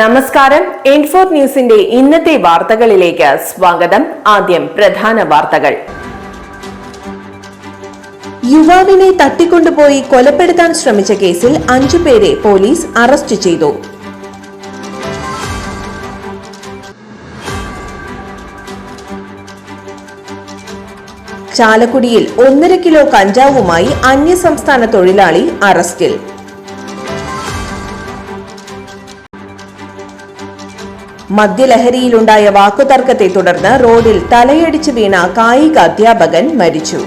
നമസ്കാരം. എൻഫോർ ന്യൂസിന്റെ ഇന്നത്തെ വാർത്തകളിലേക്ക് സ്വാഗതം. ആദ്യം പ്രധാന വാർത്തകൾ. യുവാവിനെ തട്ടിക്കൊണ്ടുപോയി കൊലപ്പെടുത്താൻ ശ്രമിച്ച കേസിൽ അഞ്ചു പേരെ പോലീസ് അറസ്റ്റ് ചെയ്തു. ചാലക്കുടിയിൽ ഒന്നര കിലോ കഞ്ചാവുമായി അന്യസംസ്ഥാന തൊഴിലാളി അറസ്റ്റിൽ. മദ്യലഹരിയിലുണ്ടായ വാക്കുതർക്കത്തെ തുടർന്ന് റോഡിൽ തലയടിച്ചു വീണ കായിക അധ്യാപകൻ മരിച്ചു.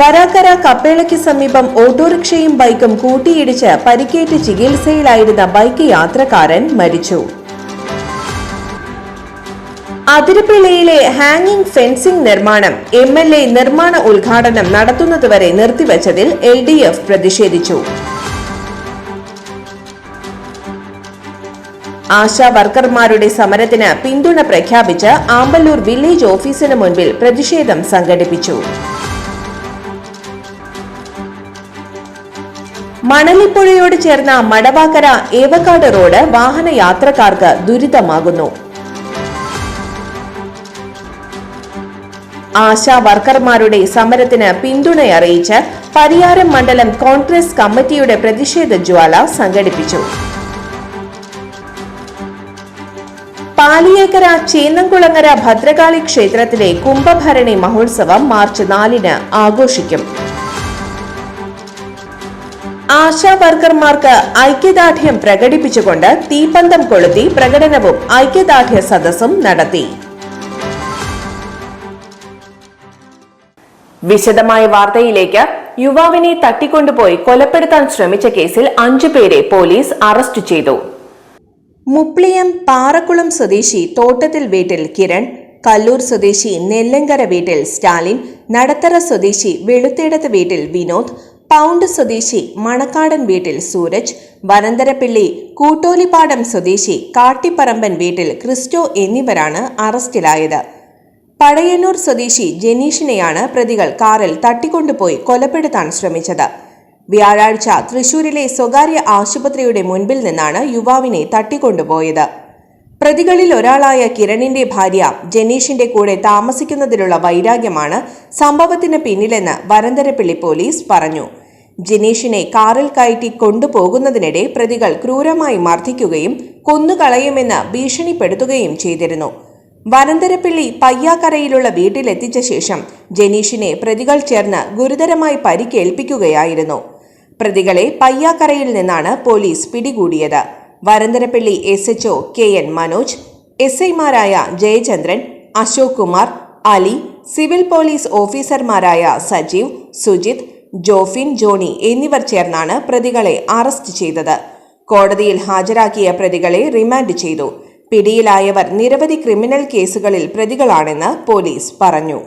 വരാക്കര കപ്പേളയ്ക്ക് സമീപം ഓട്ടോറിക്ഷയും ബൈക്കും കൂട്ടിയിടിച്ച് പരിക്കേറ്റ് ചികിത്സയിലായിരുന്ന ബൈക്ക് യാത്രക്കാരൻ മരിച്ചു. അതിരപ്പിള്ളയിലെ ഹാങ്ങിംഗ് ഫെൻസിംഗ് നിർമ്മാണം എം എൽ എ നിർമ്മാണ ഉദ്ഘാടനം നടത്തുന്നതുവരെ നിർത്തിവച്ചതിൽ എൽ ഡി എഫ് പ്രതിഷേധിച്ചു. ആശാ വർക്കർമാരുടെ സമരത്തിന് പിന്തുണ പ്രഖ്യാപിച്ച് ആമ്പല്ലൂർ വില്ലേജ് ഓഫീസിന് മുൻപിൽ പ്രതിഷേധം സംഘടിപ്പിച്ചു. മണലിപ്പുഴയോട് ചേർന്ന മടവാക്കര ഏവക്കാട് റോഡ് വാഹനയാത്രക്കാർക്ക് ദുരിതമാകുന്നു. ആശാ വർക്കർമാരുടെ സമരത്തിന് പിന്തുണയറിയിച്ച് പരിയാരം മണ്ഡലം കോൺഗ്രസ് കമ്മിറ്റിയുടെ പ്രതിഷേധ ജ്വാല സംഘടിപ്പിച്ചു. പാലിയേക്കര ചേന്നംകുളങ്ങര ഭദ്രകാളി ക്ഷേത്രത്തിലെ കുംഭഭരണി മഹോത്സവം മാർച്ച് നാലിന് ആഘോഷിക്കും. ആശാവർക്കർമാർക്ക് ഐക്യദാർഢ്യം പ്രകടിപ്പിച്ചുകൊണ്ട് തീപ്പന്തം കൊളുത്തി പ്രകടനവും ഐക്യദാർഢ്യ സദസ്സും നടത്തി. വിശദമായ വാർത്തയിലേക്ക് യുവാവിനെ തട്ടിക്കൊണ്ടുപോയി കൊലപ്പെടുത്താൻ ശ്രമിച്ച കേസിൽ അഞ്ചു പേരെ പോലീസ് അറസ്റ്റ് ചെയ്തു. മുപ്ലിയം പാറക്കുളം സ്വദേശി തോട്ടത്തിൽ വീട്ടിൽ കിരൺ കല്ലൂർ സ്വദേശി നെല്ലങ്കര വീട്ടിൽ സ്റ്റാലിൻ നടത്തറ സ്വദേശി വെളുത്തേടത്ത് വീട്ടിൽ വിനോദ് പൗണ്ട് സ്വദേശി മണക്കാടൻ വീട്ടിൽ സൂരജ് വനന്തരപ്പിള്ളി കൂട്ടോലിപ്പാടം സ്വദേശി കാട്ടിപ്പറമ്പൻ വീട്ടിൽ ക്രിസ്റ്റോ എന്നിവരാണ് അറസ്റ്റിലായത്. പടയന്നൂർ സ്വദേശി ജനീഷിനെയാണ് പ്രതികൾ കാറിൽ തട്ടിക്കൊണ്ടുപോയി കൊലപ്പെടുത്താൻ ശ്രമിച്ചത്. വ്യാഴാഴ്ച തൃശൂരിലെ സ്വകാര്യ ആശുപത്രിയുടെ മുൻപിൽ നിന്നാണ് യുവാവിനെ തട്ടിക്കൊണ്ടുപോയത്. പ്രതികളിൽ ഒരാളായ കിരണിന്റെ ഭാര്യ ജനീഷിന്റെ കൂടെ താമസിക്കുന്നതിലുള്ള വൈരാഗ്യമാണ് സംഭവത്തിന് പിന്നിലെന്ന് വരന്തരപ്പിള്ളി പോലീസ് പറഞ്ഞു. ജനീഷിനെ കാറിൽ കയറ്റി കൊണ്ടുപോകുന്നതിനിടെ പ്രതികൾ ക്രൂരമായി മർദ്ദിക്കുകയും കൊന്നുകളയുമെന്ന് ഭീഷണിപ്പെടുത്തുകയും ചെയ്തിരുന്നു. വനന്തരപ്പിള്ളി പയ്യാക്കരയിലുള്ള വീട്ടിലെത്തിച്ച ശേഷം ജനീഷിനെ പ്രതികൾ ചേർന്ന് ഗുരുതരമായി പരിക്കേൽപ്പിക്കുകയായിരുന്നു. പ്രതികളെ പയ്യാക്കരയിൽ നിന്നാണ് പോലീസ് പിടികൂടിയത്. Varantharappilly S H O K N Manoj S ഐമാരായ ജയചന്ദ്രൻ അശോക് കുമാർ അലി സിവിൽ പോലീസ് ഓഫീസർമാരായ സജീവ് സുജിത് ജോഫിൻ ജോണി എന്നിവർ ചേർന്നാണ് പ്രതികളെ അറസ്റ്റ് ചെയ്തത്. കോടതിയിൽ ഹാജരാക്കിയ പ്രതികളെ റിമാൻഡ് ചെയ്തു. പിടിയിലായവർ നിരവധി ക്രിമിനൽ കേസുകളിൽ പ്രതികളാണെന്ന് പോലീസ് പറഞ്ഞു.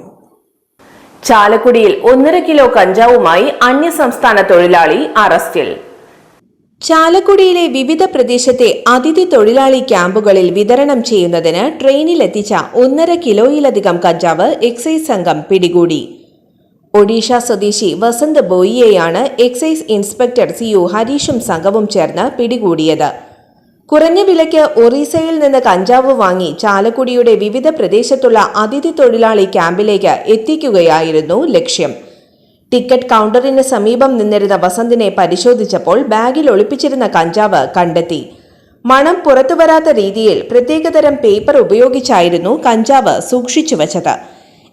ചാലക്കുടിയിൽ ഒന്നര കിലോ കഞ്ചാവുമായി അന്യസംസ്ഥാന തൊഴിലാളി അറസ്റ്റിൽ. ചാലക്കുടിയിലെ വിവിധ പ്രദേശത്തെ അതിഥി തൊഴിലാളി ക്യാമ്പുകളിൽ വിതരണം ചെയ്യുന്നതിന് ട്രെയിനിലെത്തിച്ച ഒന്നര കിലോയിലധികം കഞ്ചാവ് എക്സൈസ് സംഘം പിടികൂടി. ഒഡീഷ സ്വദേശി വസന്ത് ബോയിയെയാണ് എക്സൈസ് ഇൻസ്പെക്ടർ സി യു ഹരീഷും സംഘവും ചേർന്ന് പിടികൂടിയത്. കുറഞ്ഞ വിലയ്ക്ക് ഒറീസയിൽ നിന്ന് കഞ്ചാവ് വാങ്ങി ചാലക്കുടിയുടെ വിവിധ പ്രദേശത്തുള്ള അതിഥി തൊഴിലാളി ക്യാമ്പിലേക്ക് എത്തിക്കുകയായിരുന്നു ലക്ഷ്യം. ടിക്കറ്റ് കൗണ്ടറിന് സമീപം നിന്നിരുന്ന വസന്തിനെ പരിശോധിച്ചപ്പോൾ ബാഗിൽ ഒളിപ്പിച്ചിരുന്ന കഞ്ചാവ് കണ്ടെത്തി. മണം പുറത്തുവരാത്ത രീതിയിൽ പ്രത്യേകതരം പേപ്പർ ഉപയോഗിച്ചായിരുന്നു കഞ്ചാവ് സൂക്ഷിച്ചു വച്ചത്.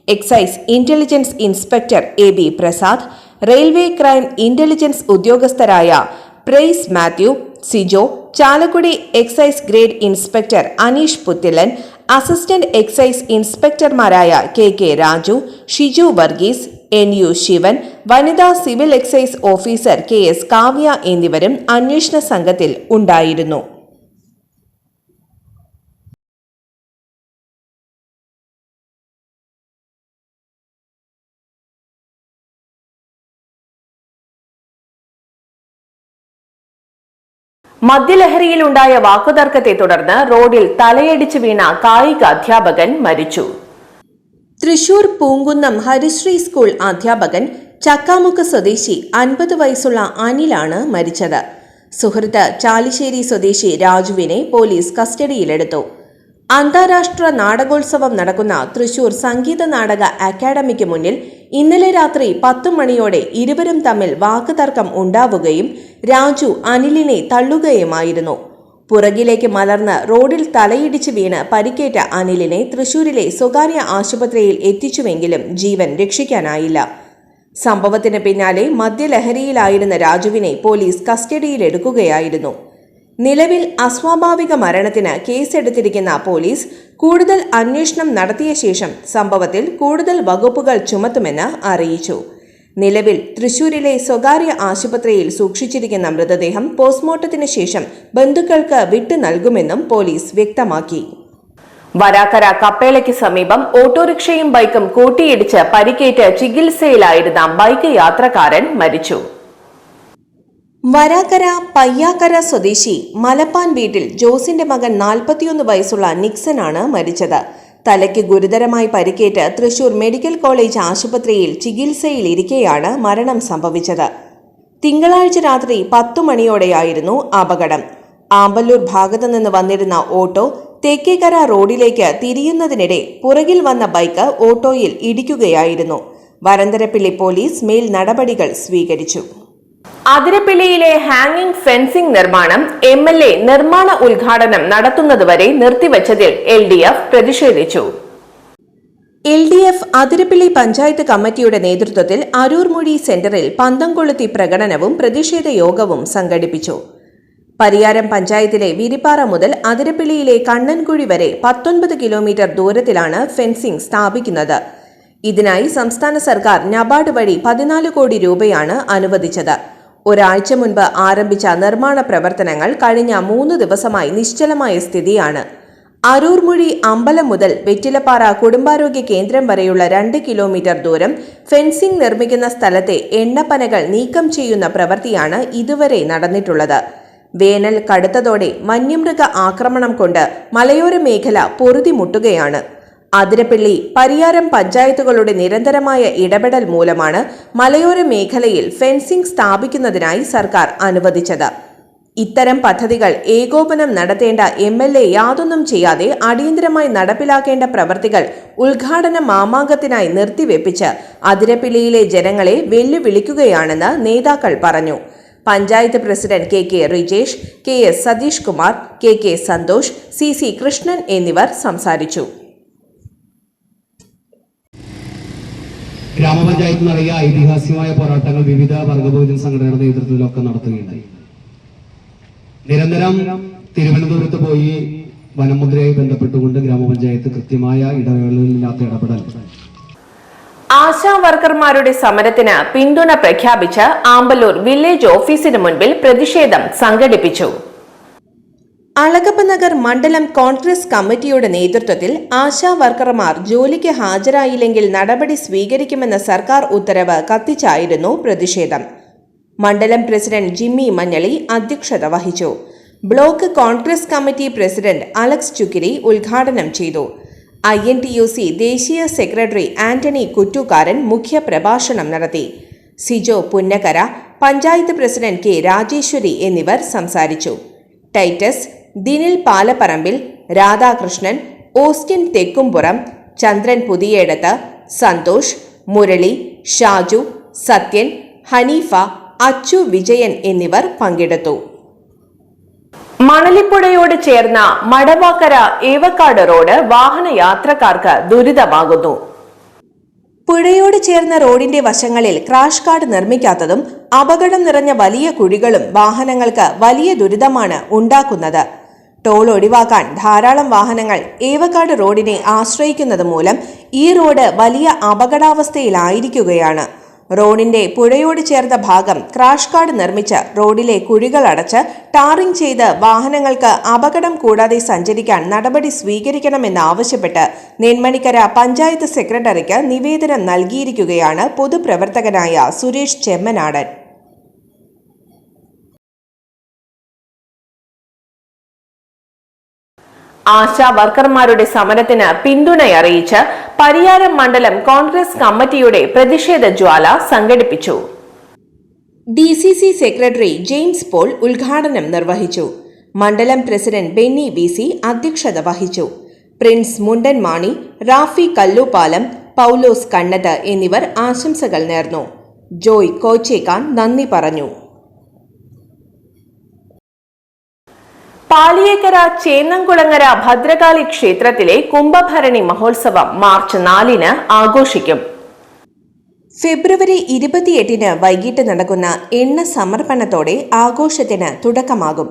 Excise intelligence inspector A B Prasad railway crime intelligence ഉദ്യോഗസ്ഥരായ Praise Mathew Sijo Chalakudy excise grade inspector Aneesh Puthilan assistant excise ഇൻസ്പെക്ടർമാരായ K K Raju Shiju Varghese N U Sivan വനിതാ civil excise officer K S Kavya എന്നിവരും അന്വേഷണ സംഘത്തിൽ ഉണ്ടായിരുന്നു. മദ്യലഹരിയിലുണ്ടായ വാക്കുതർക്കത്തെ തുടർന്ന് റോഡിൽ തലയടിച്ച് വീണ കായിക അധ്യാപകൻ മരിച്ചു. തൃശൂർ പൂങ്കുന്നം ഹരിശ്രീ സ്കൂൾ അധ്യാപകൻ ചക്കാമുക്ക് സ്വദേശി അൻപത് വയസ്സുള്ള അനിലാണ് മരിച്ചത്. സുഹൃത്ത് ചാലിശ്ശേരി സ്വദേശി രാജുവിനെ പോലീസ് കസ്റ്റഡിയിലെടുത്തു. അന്താരാഷ്ട്ര നാടകോത്സവം നടക്കുന്ന തൃശൂർ സംഗീത നാടക അക്കാദമിക്ക് മുന്നിൽ ഇന്നലെ രാത്രി പത്തു മണിയോടെ ഇരുവരും തമ്മിൽ വാക്കുതർക്കം ഉണ്ടാവുകയും രാജു അനിലിനെ തള്ളുകയുമായിരുന്നു. പുറകിലേക്ക് മലർന്ന് റോഡിൽ തലയിടിച്ച് വീണ് പരിക്കേറ്റ അനിലിനെ തൃശൂരിലെ സ്വകാര്യ ആശുപത്രിയിൽ എത്തിച്ചുവെങ്കിലും ജീവൻ രക്ഷിക്കാനായില്ല. സംഭവത്തിന് പിന്നാലെ മദ്യലഹരിയിലായിരുന്ന രാജുവിനെ പോലീസ് കസ്റ്റഡിയിലെടുക്കുകയായിരുന്നു. നിലവിൽ അസ്വാഭാവിക മരണത്തിന് കേസെടുത്തിരിക്കുന്ന പോലീസ് കൂടുതൽ അന്വേഷണം നടത്തിയ ശേഷം സംഭവത്തിൽ കൂടുതൽ വകുപ്പുകൾ ചുമത്തുമെന്ന് അറിയിച്ചു. നിലവിൽ തൃശൂരിലെ സ്വകാര്യ ആശുപത്രിയിൽ സൂക്ഷിച്ചിരിക്കുന്ന മൃതദേഹം പോസ്റ്റ്മോർട്ടത്തിന് ശേഷം ബന്ധുക്കൾക്ക് വിട്ടു നൽകുമെന്നും പോലീസ് വ്യക്തമാക്കി. വരാക്കര കപ്പേലയ്ക്ക് സമീപം ഓട്ടോറിക്ഷയും ബൈക്കും കൂട്ടിയിടിച്ച് പരിക്കേറ്റ് ചികിത്സയിലായിരുന്ന ബൈക്ക് യാത്രക്കാരൻ മരിച്ചു. വരാക്കര പയ്യാക്കര സ്വദേശി മലപ്പാൻ വീട്ടിൽ ജോസിന്റെ മകൻ നാൽപ്പത്തിയൊന്ന് വയസ്സുള്ള നിക്സനാണ് മരിച്ചത്. തലയ്ക്ക് ഗുരുതരമായി പരിക്കേറ്റ് തൃശൂർ മെഡിക്കൽ കോളേജ് ആശുപത്രിയിൽ ചികിത്സയിലിരിക്കെയാണ് മരണം സംഭവിച്ചത്. തിങ്കളാഴ്ച രാത്രി പത്തു മണിയോടെയായിരുന്നു അപകടം. ആമ്പല്ലൂർ ഭാഗത്തു നിന്ന് വന്നിരുന്ന ഓട്ടോ തേക്കേക്കര റോഡിലേക്ക് തിരിയുന്നതിനിടെ പുറകിൽ വന്ന ബൈക്ക് ഓട്ടോയിൽ ഇടിക്കുകയായിരുന്നു. വരന്തരപ്പിള്ളി പോലീസ് മേൽ നടപടികൾ സ്വീകരിച്ചു. അതിരപ്പിള്ളിയിലെ ഹാങ്ങിംഗ് ഫെൻസിംഗ് നിർമ്മാണം എം എൽ എ നിർമ്മാണ ഉദ്ഘാടനം നടത്തുന്നതുവരെ നിർത്തിവച്ചതിൽ എൽ ഡി എഫ് പ്രതിഷേധിച്ചു. L D F Athirappilly panchayat കമ്മിറ്റിയുടെ നേതൃത്വത്തിൽ അരൂർമൊഴി സെന്ററിൽ പന്തം കൊളുത്തി പ്രകടനവും പ്രതിഷേധ യോഗവും സംഘടിപ്പിച്ചു. പരിയാരം പഞ്ചായത്തിലെ വിരിപ്പാറ മുതൽ അതിരപ്പിള്ളിയിലെ കണ്ണൻകുഴി വരെ പത്തൊൻപത് കിലോമീറ്റർ ദൂരത്തിലാണ് ഫെൻസിംഗ് സ്ഥാപിക്കുന്നത്. ഇതിനായി സംസ്ഥാന സർക്കാർ നബാർഡ് വഴി പതിനാല് കോടി രൂപയാണ് അനുവദിച്ചത്. ഒരാഴ്ച മുൻപ് ആരംഭിച്ച നിർമ്മാണ പ്രവർത്തനങ്ങൾ കഴിഞ്ഞ മൂന്ന് ദിവസമായി നിശ്ചലമായ സ്ഥിതിയാണ്. അരൂർമുഴി അമ്പലം മുതൽ വെറ്റിലപ്പാറ കുടുംബാരോഗ്യ കേന്ദ്രം വരെയുള്ള രണ്ട് കിലോമീറ്റർ ദൂരം ഫെൻസിംഗ് നിർമ്മിക്കുന്ന സ്ഥലത്തെ എണ്ണപ്പനകൾ നീക്കം ചെയ്യുന്ന പ്രവൃത്തിയാണ് ഇതുവരെ നടന്നിട്ടുള്ളത്. വേനൽ കടുത്തതോടെ വന്യമൃഗ ആക്രമണം കൊണ്ട് മലയോര മേഖല പൊറുതിമുട്ടുകയാണ്. അതിരപ്പിള്ളി പരിയാരം പഞ്ചായത്തുകളുടെ നിരന്തരമായ ഇടപെടൽ മൂലമാണ് മലയോര മേഖലയിൽ ഫെൻസിംഗ് സ്ഥാപിക്കുന്നതിനായി സർക്കാർ അനുവദിച്ചത്. ഇത്തരം പദ്ധതികൾ ഏകോപനം നടത്തേണ്ട എം എൽ എ യാതൊന്നും ചെയ്യാതെ അടിയന്തരമായി നടപ്പിലാക്കേണ്ട പ്രവർത്തികൾ ഉദ്ഘാടന മാമാങ്കത്തിനായി നിർത്തിവെപ്പിച്ച് അതിരപ്പിള്ളിയിലെ ജനങ്ങളെ വെല്ലുവിളിക്കുകയാണെന്ന് നേതാക്കൾ പറഞ്ഞു. Panchayat president K K Rijesh K S Satheesh Kumar K K Santhosh C C Krishnan എന്നിവർ സംസാരിച്ചു. ഗ്രാമപഞ്ചായത്ത് നടത്തിയ ഐതിഹാസികമായ പോരാട്ടങ്ങൾ വിവിധ വർഗബഹുജൻ സംഘടനകളുടെ നേതൃത്വത്തിലൊക്കെ നടത്തുകയുണ്ടായി. നിരന്തരം തിരുവനന്തപുരത്ത് പോയി വനമുദ്രയായി ബന്ധപ്പെട്ടുകൊണ്ട് ഗ്രാമപഞ്ചായത്ത് കൃത്യമായ ഇടവേളകളില്ലാത്ത ഇടപെടൽ. ആശാ വർക്കർമാരുടെ സമരത്തിന് പിന്തുണ പ്രഖ്യാപിച്ച് ആമ്പല്ലൂർ വില്ലേജ് ഓഫീസിന് മുൻപിൽ പ്രതിഷേധം സംഘടിപ്പിച്ചു. അളഗപ്പ നഗർ മണ്ഡലം കോൺഗ്രസ് കമ്മിറ്റിയുടെ നേതൃത്വത്തിൽ ആശാ വർക്കർമാർ ജോലിക്ക് ഹാജരായില്ലെങ്കിൽ നടപടി സ്വീകരിക്കുമെന്ന സർക്കാർ ഉത്തരവ് കത്തിച്ചായിരുന്നു പ്രതിഷേധം. മണ്ഡലം പ്രസിഡന്റ് ജിമ്മി മഞ്ഞളി അധ്യക്ഷത വഹിച്ചു. Block Congress committee president Alex Chukkiri ഉദ്ഘാടനം ചെയ്തു. I N T U C ദേശീയ സെക്രട്ടറി ആന്റണി കുറ്റൂക്കാരൻ മുഖ്യപ്രഭാഷണം നടത്തി. സിജോ പുന്നക്കര പഞ്ചായത്ത് പ്രസിഡന്റ് കെ രാജേശ്വരി എന്നിവർ സംസാരിച്ചു. ടൈറ്റസ് ദിനിൽ പാലപ്പറമ്പിൽ രാധാകൃഷ്ണൻ ഓസ്റ്റിൻ തെക്കുംപുറം ചന്ദ്രൻ പുതിയേടത്ത് സന്തോഷ് മുരളി ഷാജു സത്യൻ ഹനീഫ അച്ചു വിജയൻ എന്നിവർ പങ്കെടുത്തു. മണലിപ്പുഴയോട് ചേർന്ന മടവാക്കര ഏവക്കാട് റോഡ് വാഹനയാത്രക്കാർക്ക് ദുരിതമാകുന്നു. പുഴയോട് ചേർന്ന റോഡിന്റെ വശങ്ങളിൽ ക്രാഷ് കാർഡ് നിർമ്മിക്കാത്തതും അപകടം നിറഞ്ഞ വലിയ കുഴികളും വാഹനങ്ങൾക്ക് വലിയ ദുരിതമാണ് ഉണ്ടാക്കുന്നത്. ടോൾ ഒഴിവാക്കാൻ ധാരാളം വാഹനങ്ങൾ ഏവക്കാട് റോഡിനെ ആശ്രയിക്കുന്നത് മൂലം ഈ റോഡ് വലിയ അപകടാവസ്ഥയിലായിരിക്കുകയാണ്. റോഡിന്റെ പുഴയോട് ചേർന്ന ഭാഗം ക്രാഷ് കാർഡ് നിർമ്മിച്ച് റോഡിലെ കുഴികൾ അടച്ച് ടാറിംഗ് ചെയ്ത് വാഹനങ്ങൾക്ക് അപകടം കൂടാതെ സഞ്ചരിക്കാൻ നടപടി സ്വീകരിക്കണമെന്നാവശ്യപ്പെട്ട് നെന്മണിക്കര പഞ്ചായത്ത് സെക്രട്ടറിക്ക് നിവേദനം നൽകിയിരിക്കുകയാണ് പൊതുപ്രവർത്തകനായ സുരേഷ് ചെമ്മനാടൻ. ആശാ വർക്കർമാരുടെ സമരത്തിന് പിന്തുണയറിയിച്ച് പരിയാരം മണ്ഡലം കോൺഗ്രസ് കമ്മിറ്റിയുടെ പ്രതിഷേധ ജ്വാല സംഘടിപ്പിച്ചു. D C C secretary James Paul ഉദ്ഘാടനം നിർവഹിച്ചു. മണ്ഡലം പ്രസിഡന്റ് ബെന്നി വി സി അധ്യക്ഷത വഹിച്ചു. പ്രിൻസ് മുണ്ടൻ മാണി റാഫി കല്ലുപാലം പൗലോസ് കണ്ണത്ത് എന്നിവർ ആശംസകൾ നേർന്നു. ജോയ് കോച്ചേക്കാൻ നന്ദി പറഞ്ഞു. പാലിയേക്കര ചേന്നംകുളങ്ങര ഭദ്രകാളി ക്ഷേത്രത്തിലെ കുംഭഭരണി മഹോത്സവം മാർച്ച് നാലിന് ആഘോഷിക്കും. ഫെബ്രുവരി ഇരുപത്തിയെട്ടിന് വൈകിട്ട് നടക്കുന്ന എണ്ണ സമർപ്പണത്തോടെ ആഘോഷത്തിന് തുടക്കമാകും.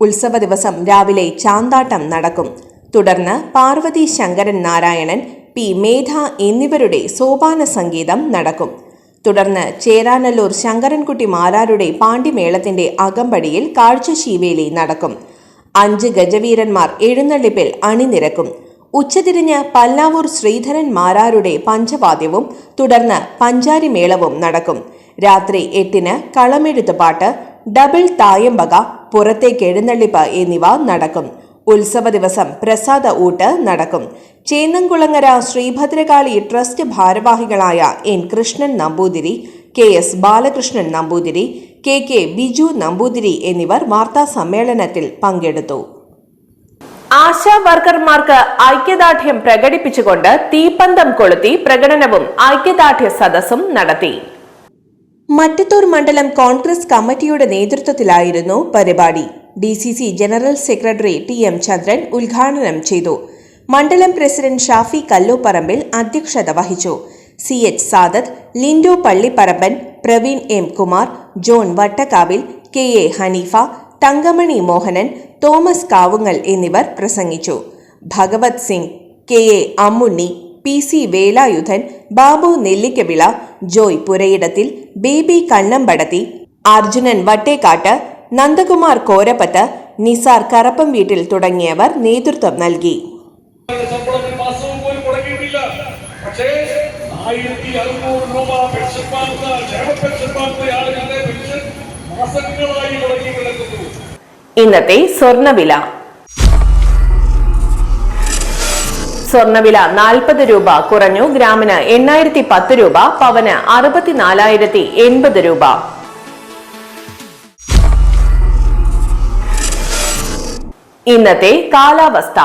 ഉത്സവ ദിവസം രാവിലെ ചാന്താട്ടം നടക്കും. തുടർന്ന് പാർവതി ശങ്കരൻ നാരായണൻ പി മേധ എന്നിവരുടെ സോപാന സംഗീതം നടക്കും. തുടർന്ന് ചേരാനല്ലൂർ ശങ്കരൻകുട്ടി മാരാരുടെ പാണ്ടിമേളത്തിന്റെ അകമ്പടിയിൽ കാഴ്ചശീവേലി നടക്കും. അഞ്ച് ഗജവീരന്മാർ എഴുന്നള്ളിപ്പിൽ അണിനിരക്കും. ഉച്ചതിരിഞ്ഞ് പല്ലാവൂർ ശ്രീധരൻ മാരാരുടെ പഞ്ചവാദ്യവും തുടർന്ന് പഞ്ചാരിമേളവും നടക്കും. രാത്രി എട്ടിന് കളമെഴുത്ത് പാട്ട് ഡബിൾ തായമ്പക പുറത്തേക്ക് എഴുന്നള്ളിപ്പ് എന്നിവ നടക്കും. ഉത്സവ ദിവസം പ്രസാദ ഊട്ട് നടക്കും. ചേന്നംകുളങ്ങര ശ്രീഭദ്രകാളി ട്രസ്റ്റ് ഭാരവാഹികളായ N Krishnan Namboothiri K S Balakrishnan Namboothiri K K Biju Namboothiri എന്നിവർ വാർത്താ സമ്മേളനത്തിൽ പങ്കെടുത്തു. ആശാ വർക്കർമാർക്ക് ഐക്യദാർഢ്യം പ്രകടിപ്പിച്ചുകൊണ്ട് തീപ്പന്തം കൊളുത്തി പ്രകടനവും ഐക്യദാർഢ്യ സദസ്സും നടത്തി. മറ്റത്തൂർ മണ്ഡലം കോൺഗ്രസ് കമ്മിറ്റിയുടെ നേതൃത്വത്തിലായിരുന്നു പരിപാടി. D C C general secretary T M Chandran ഉദ്ഘാടനം ചെയ്തു. മണ്ഡലം പ്രസിഡന്റ് ഷാഫി കല്ലൂപ്പറമ്പിൽ അധ്യക്ഷത വഹിച്ചു. C H Sadath Lindo Pallipparamban Praveen M Kumar John Vattakkavil K A Haneefa Thankamani Mohanan Thomas Kavungal എന്നിവർ പ്രസംഗിച്ചു. Bhagavath Singh K A Ammunni P C Velayudhan Babu Nellikkavila Joy Purayidathil Baby Kannampadathi Arjunan Vattekkatt Nandakumar Korappath Nisar Karappam വീട്ടിൽ തുടങ്ങിയവർ നേതൃത്വം നൽകി. അറുന്നൂറ് രൂപ pension ക്ഷേമ pension ആളുകളുടെ പെൻഷൻ മാസങ്ങളായി മുടങ്ങി കിടക്കുന്നു. ഇന്നത്തെ സ്വർണവില. സ്വർണവില നാൽപ്പത് രൂപ കുറഞ്ഞു. ഗ്രാമിന് എണ്ണായിരത്തി പത്ത് രൂപ പവന് അറുപത്തിനാലായിരത്തി എൺപത് രൂപ. ഇന്നത്തെ കാലാവസ്ഥ.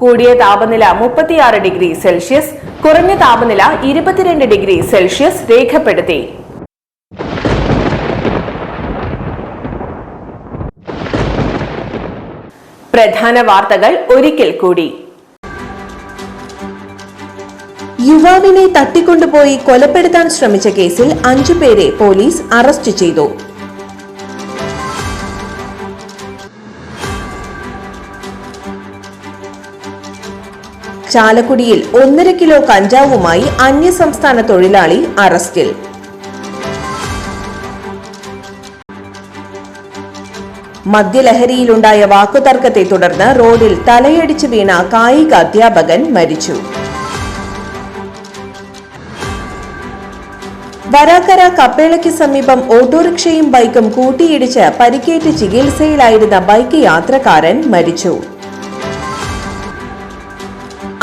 കൂടിയ താപനില മുപ്പത്തിയാറ് ഡിഗ്രി സെൽഷ്യസ് കുറഞ്ഞ താപനില ഇരുപത്തിരണ്ട് ഡിഗ്രി സെൽഷ്യസ് രേഖപ്പെടുത്തി. പ്രധാന വാർത്തകൾ ഒരിക്കൽ കൂടി. യുവാവിനെ തട്ടിക്കൊണ്ടുപോയി കൊലപ്പെടുത്താൻ ശ്രമിച്ച കേസിൽ അഞ്ചുപേരെ പോലീസ് അറസ്റ്റ് ചെയ്തു. ചാലക്കുടിയിൽ ഒന്നര കിലോ കഞ്ചാവുമായി അന്യസംസ്ഥാന തൊഴിലാളി അറസ്റ്റിൽ. മദ്യലഹരിയിലുണ്ടായ വാക്കുതർക്കത്തെ തുടർന്ന് റോഡിൽ തലയടിച്ച് വീണ കായിക അധ്യാപകൻ മരിച്ചു. വരാക്കര കപ്പേളയ്ക്ക് സമീപം ഓട്ടോറിക്ഷയും ബൈക്കും കൂട്ടിയിടിച്ച് പരിക്കേറ്റ് ചികിത്സയിലായിരുന്ന ബൈക്ക് യാത്രക്കാരൻ മരിച്ചു.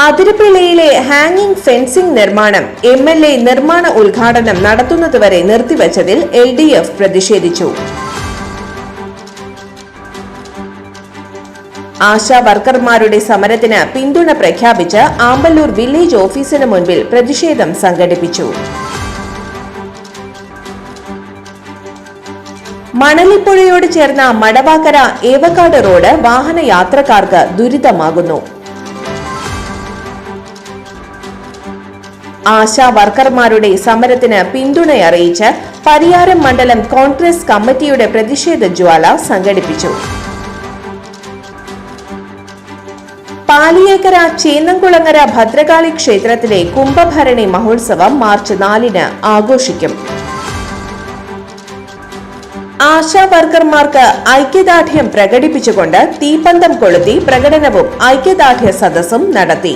അതിരപ്പിള്ളിയിലെ ഹാങ്ങിംഗ് ഫെൻസിംഗ് നിർമ്മാണം എം എൽ എ നിർമ്മാണ ഉദ്ഘാടനം നടത്തുന്നതുവരെ നിർത്തിവച്ചതിൽ എൽ ഡി എഫ് പ്രതിഷേധിച്ചു. ആശാ വർക്കർമാരുടെ സമരത്തിന് പിന്തുണ പ്രഖ്യാപിച്ച് ആമ്പല്ലൂർ വില്ലേജ് ഓഫീസിന് മുൻപിൽ പ്രതിഷേധം സംഘടിപ്പിച്ചു. മണലിപ്പുഴയോട് ചേർന്ന മടവാക്കര ഏവക്കാട് റോഡ് വാഹനയാത്രക്കാർക്ക് ദുരിതമാകുന്നു. ആശാ വർക്കർമാരുടെ സമരത്തിന് പിന്തുണയറിയിച്ച് പരിയാരം മണ്ഡലം കോൺഗ്രസ് കമ്മിറ്റിയുടെ പ്രതിഷേധ ജ്വാല സംഘടിപ്പിച്ചു. പാലിയേക്കര ചേന്നംകുളങ്ങര ഭദ്രകാളി ക്ഷേത്രത്തിലെ കുംഭഭരണി മഹോത്സവം മാർച്ച് നാലിന് ആഘോഷിക്കും. ആശാ വർക്കർമാർക്ക് ഐക്യദാർഢ്യം പ്രകടിപ്പിച്ചുകൊണ്ട് തീപ്പന്തം കൊളുത്തി പ്രകടനവും ഐക്യദാർഢ്യ സദസ്സും നടത്തി.